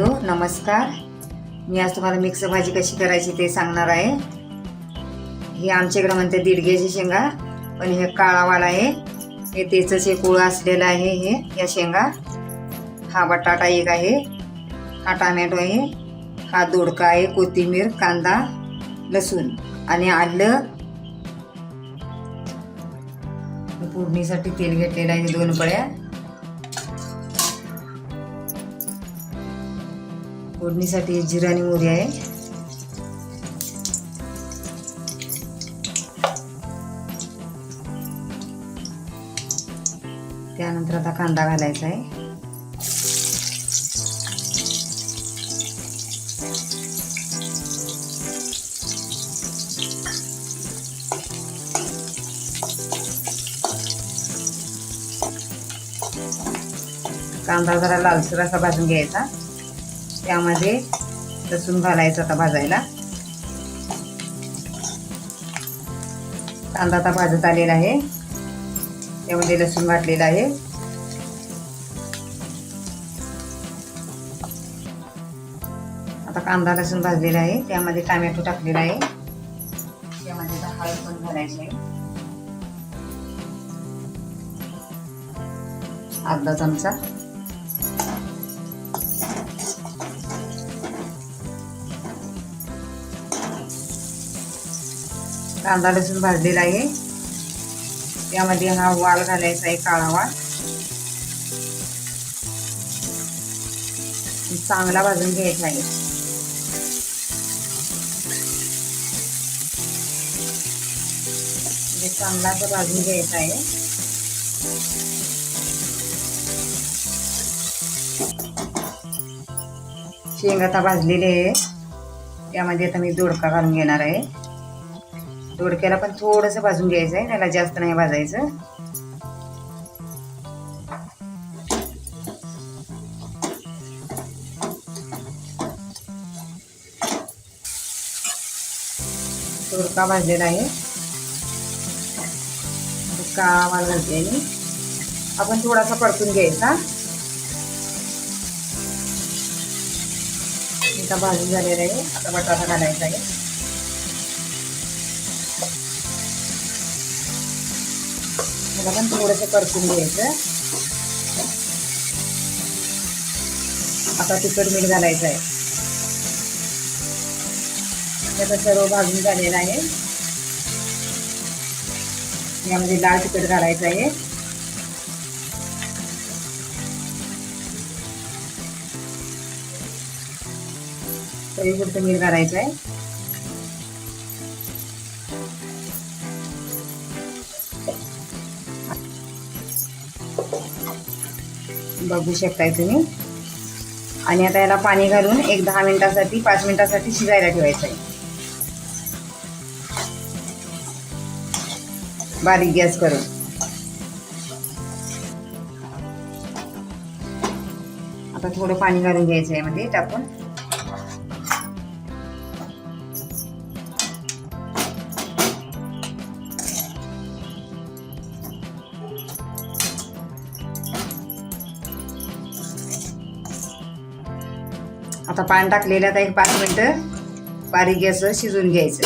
नमस्कार. मी आज तुम्हाला मिक्स भाजी कशी करायची ते सांगणार आहे. हे आमच्याकडे म्हणते दिडग्याची शेंगा पण हे काळावाला आहे. हे तेचंच हे कुळं असलेलं आहे हे या शेंगा. हा बटाटा एक आहे हा टामॅटो आहे हा दोडका आहे कोथिंबीर कांदा लसूण आणि आलं फोडणीसाठी तेल घेतलेलं आहे दोन पळ्या. फोडणीसाठी जिरा आणि मोरी आहे. त्यानंतर आता कांदा घालायचा आहे. कांदा जरा लालसर असा भाजून घ्यायचा. त्यामध्ये लसूण घालायचं आता भाजायला. कांदा आता भाजत आलेला आहे. त्यामध्ये लसूण घातलेला आहे. आता कांदा लसूण भाजलेला आहे. त्यामध्ये टमॅटो टाकलेला आहे. त्यामध्ये आता हळद पण घालायची आहे. अर्धा चमचा. कांदा लसूण भाजलेला आहे. त्यामध्ये हा वाल घालायचा आहे काळा वाल. चांगला भाजून घ्यायचा आहे. म्हणजे चांगला असं भाजून घ्यायचा आहे. शेंग आता भाजलेली आहे. त्यामध्ये आता मी दोडका घालून घेणार आहे. दोडक्याला पण थोडंसं भाजून घ्यायचं आहे त्याला जास्त नाही भाजायचं. दोडका भाजलेला आहे. काळा घालते आपण थोडासा परतून घ्यायचा. भाजून झालेला आहे. आता बटाटा घालायचा आहे. मला पण थोडंसं परतून घ्यायचं. आता तिखट मीठ घालायचं आहे. त्याचा सर्व भाजून झालेला आहे. यामध्ये लाल तिखट घालायचं आहे. तरी पुढचं मीठ घालायचं आहे. बघू शकताय तुम्ही. आणि आता याला पाणी घालून एक दहा मिनिटासाठी पाच मिनिटासाठी शिजायला ठेवायचं आहे बारीक गॅस करून. आता थोडं पाणी घालून घ्यायचं आहे म्हणजे मध्ये टाकून आता पाणी टाकलेलं आता एक पाच मिनटं बारीक गॅसवर शिजवून घ्यायचं.